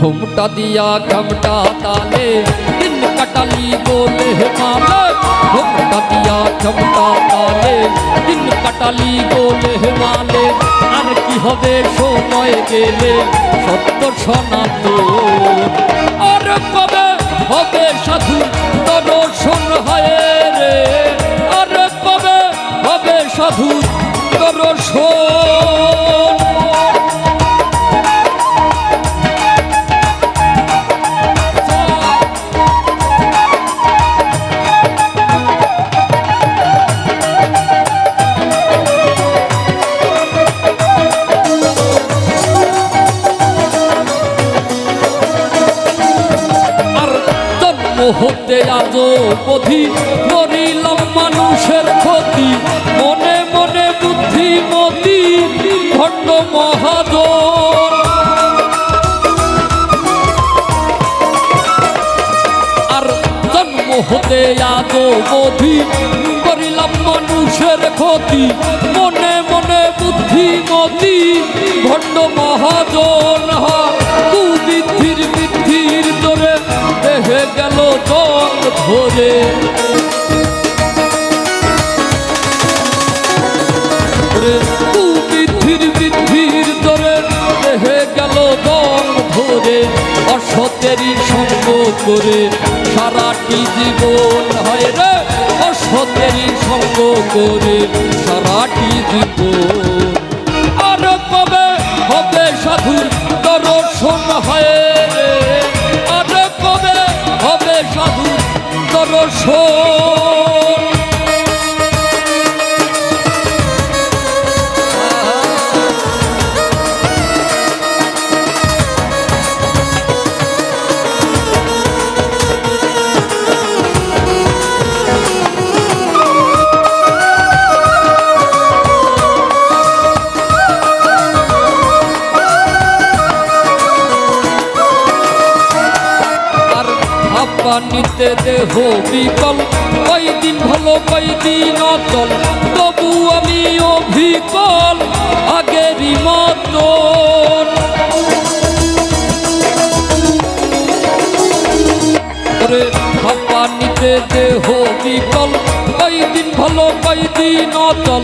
ঘুমটা দিয়া ঘমটা তালে, দিন কাটালি গোলে মালে, ঘুমটা দিয়া ঘমটা তালে, দিন কাটালি গোলে মালে, আর কি হবে সময় গেলে, সত্য সনাতন আর কবে হবে সাধু হতে আজ পথি করিলাম মানুষের ক্ষতি। মনে মনে বুদ্ধি মতি ভণ্ড মহাজন আর জন্ম হতে আজ বোধি করিলাম মানুষের ক্ষতি। মনে মনে বুদ্ধি মতি ভণ্ড মহাজন কুবৃদ্ধির গেল জল ধরে গেল দম ধরে করে সারাটি জীবন হয় রে, অসতেরই সঙ্গ করে সারাটি জীবন। হাব্বানিতে দেহ বিকল। কয়দিন ভালো কয়দিন অচল, তবু আমি অভিকল, আগেরই মতন। হাব্বানিতে দেহ বিকল, কয়দিন ভালো কয়দিন অচল,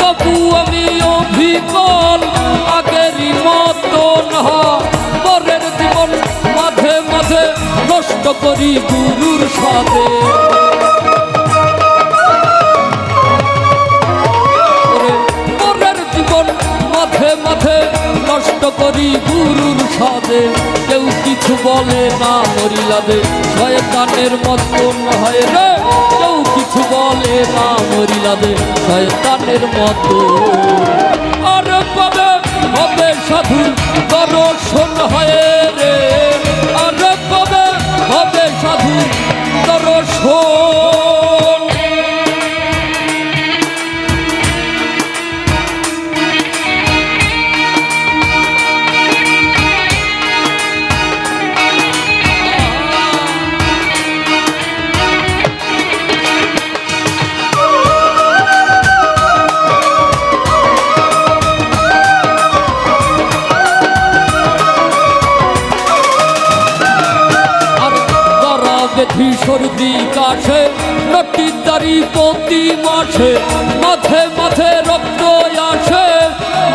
তবু আমি অভিকল, আগেরই মতন। হা করি গুরুর সাথে। করি গুরুর সাথে। কেউ কিছু বলে না মরিলাদে, শয়তানের মতন হয় রে? কেউ কিছু বলে না মরিলাদে, শয়তানের মতো। বেধি সর্দি কাছে নটি দাড়ি প্রতি মাসে, মাঝে মাঝে রক্ত আসে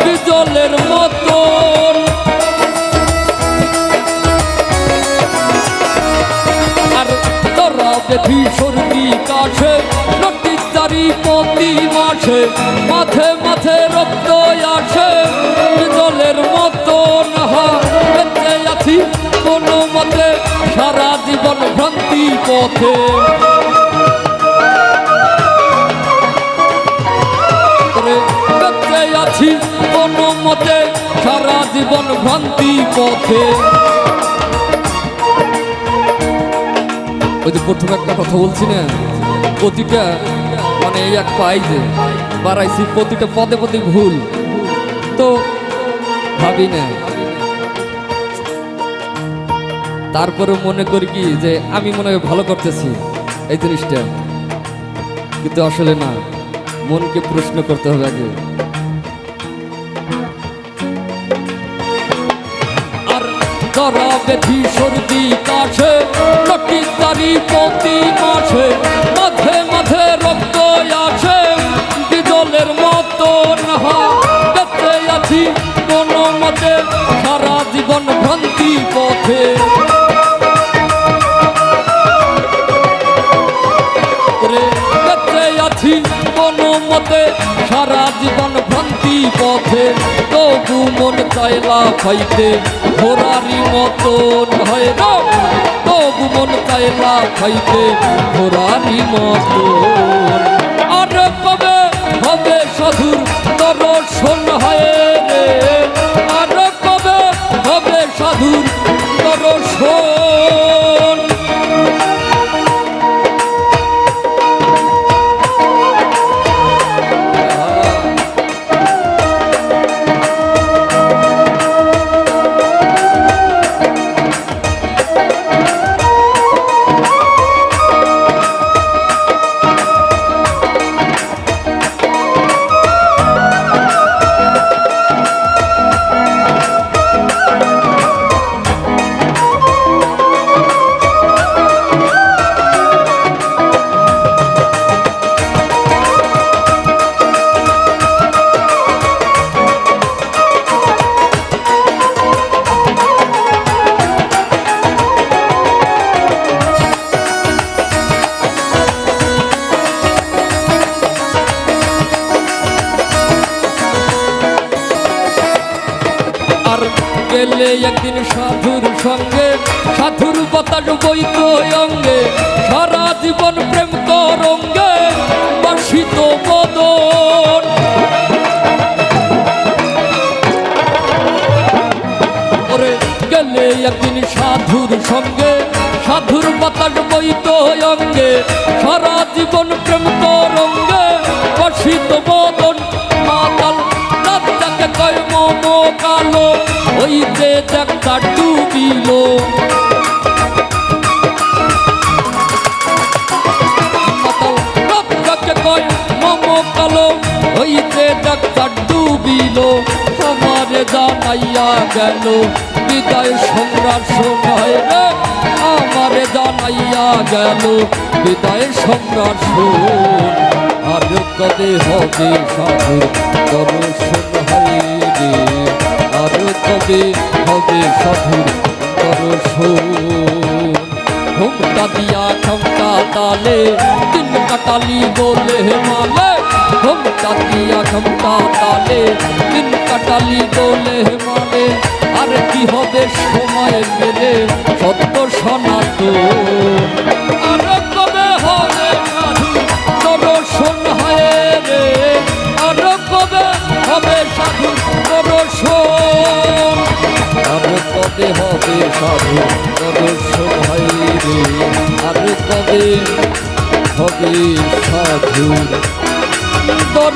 বিজলের মতন। আর গরা বেধি সর্দি কাছে নটি দাড়ি প্রতি মাসে, মাঝে মাঝে রক্ত আসে বিজলের মতন। হা বেঁচে আছি কোনো মতে, সারা জীবন ভ্রান্তি পথে। আছি কোনো মতে সারা জীবন ভ্রান্তি পথে। ওই যে প্রথমে একটা কথা বলছি না? প্রতিটা মানে এই এক পাই যে, বাড়াইছি, প্রতিটা পদে পদে ভুল। তো ভাবি না তারপরে মনে করি কি যে আমি মনে হয় ভালো করতেছি এই জিনিসটা। কিন্তু আসলে না, মনকে প্রশ্ন করতে হবে আগে। আর ধরা বেধি সর্দি কাছে কটি তারি প্রতি আছি কোনো মতে সারা জীবন ভ্রান্তি পথে, তবু মন চাইলা খাইতে ঘোরারি মতন হয় না, তবু মন চাইলা খাইতে ঘোরারি মতন। আর কবে হবে সাধুর দর্শন হয় রে। গেলে একদিন সাধুর সঙ্গে, সাধুর বাতাস বইত অঙ্গে সারা জীবন প্রেম তরঙ্গে বর্ষিত বদন। গেলে একদিন সাধুর সঙ্গে, সাধুর বাতাস বইত অঙ্গে সারা জীবন প্রেম তরঙ্গে বর্ষিত বদন। মাতাল কয় মম কালো যে দেখা ডুবিল। কয় মম কালো যে দেখা ডুবিল। আমারে জানাইয়া গেল, বিদায় সম্রাট শোনায় রে, আমারে জানাইয়া গেল, বিদায় সম্রাট শোন। আর কবে হবে সাধুর দর্শন হয় কবে হবে সাধুর ঘুমটা দিয়া ঘুমটা তালে দিন কাটালি বলে মালে। ঘুমটা দিয়া ঘুমটা তালে দিন কাটালি বলে মালে। আর কি হবে সময় পেলে সত্য সনাতন। কবে হবে সাধু দর্শন হয় রে আর কবে হবে সাধু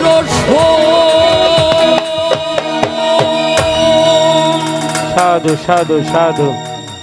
দর্শন সাধু সাধু সাধু।